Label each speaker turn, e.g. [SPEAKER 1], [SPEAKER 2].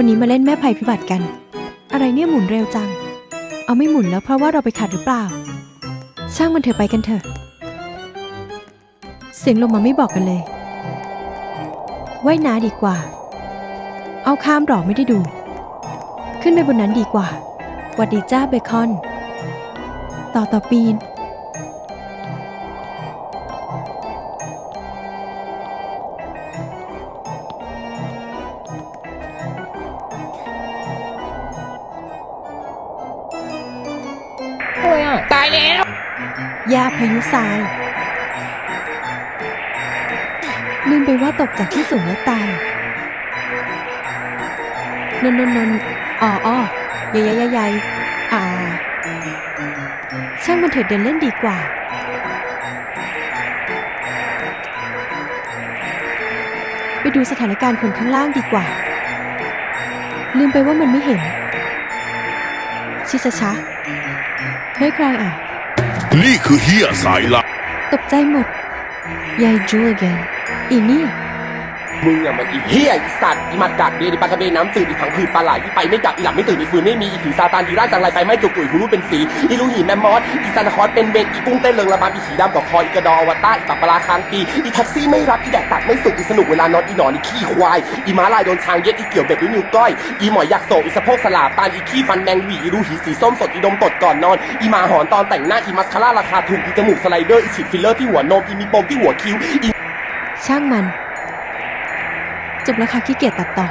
[SPEAKER 1] วันนี้มาเล่นแม่ภัยพิบัติกัน อะไรเนี่ยหมุนเร็วจัง เอาไม่หมุนแล้วเพราะว่าเราไปขัดหรือเปล่า ช่างมันเถอะไปกันเถอะ เสียงลงมาไม่บอกกันเลยว่ายน้าดีกว่า เอาข้ามหรอไม่ได้ดู ขึ้นไปบนนั้นดีกว่าวัดดีจ้าเบคอน ต่อต่อปีน
[SPEAKER 2] ตายแล้ว
[SPEAKER 1] ยาพายุทราย ลืมไปว่าตกจากที่สูงแล้วตาย นนนนนอ๋ออ้อยายยายยายอ่า ช่างมันเถิดเดินเล่นดีกว่า ไปดูสถานการณ์คนข้างล่างดีกว่า ลืมไปว่ามันไม่เห็น ชิชะชะเฮ้ยใครอะ
[SPEAKER 3] นี่คือเฮียสายลับ
[SPEAKER 1] ตกใจหมดยายจูเกนอีนี่
[SPEAKER 2] มึงอะมันอีเหี้ยอีสัตว์อีหมัดกัดเดียอีปลากระเบนน้ำจืดอีผังผืดปลาไหลอีไปไม่กลับอีหลับไม่ตื่นอีฟืนไม่มีอีผีซาตานอีร่าจังไรไปไม่จุกกุยหูรูเป็นสีอีลูหีแมมมอสอีซานาคอสเป็นเบนอีกุ้งเต้นเริงระบำอีผีดำกับคออีกระดออวตารอีปับปลาคางปีอีแท็กซี่ไม่รับอีแดกตัดไม่สุกอีสนุกเวลานอนอีหนอนอีขี้ควายอีม้าลายโดนช้างเย็ดอีเกี่ยวเบ็ดด้วยนิ้วก้อยอีหมอยยักษ์โศกอีสะโพกสลาบตานอีขี้ฟันแมงหวีอีรูหีสีส้มสดอีดมตดก่อนนอนอีหมาหอนตอนแต่งหน้าอีมัสคาร่าราคาถูกอีจมูกสไลเดอร์อีฉีดฟิลเลอร์ที่หัวนมอีมีปมที่หัวคิ้วอี
[SPEAKER 1] ช่างมัน จบแล้วค่ะขี้เกียจตัดต่อ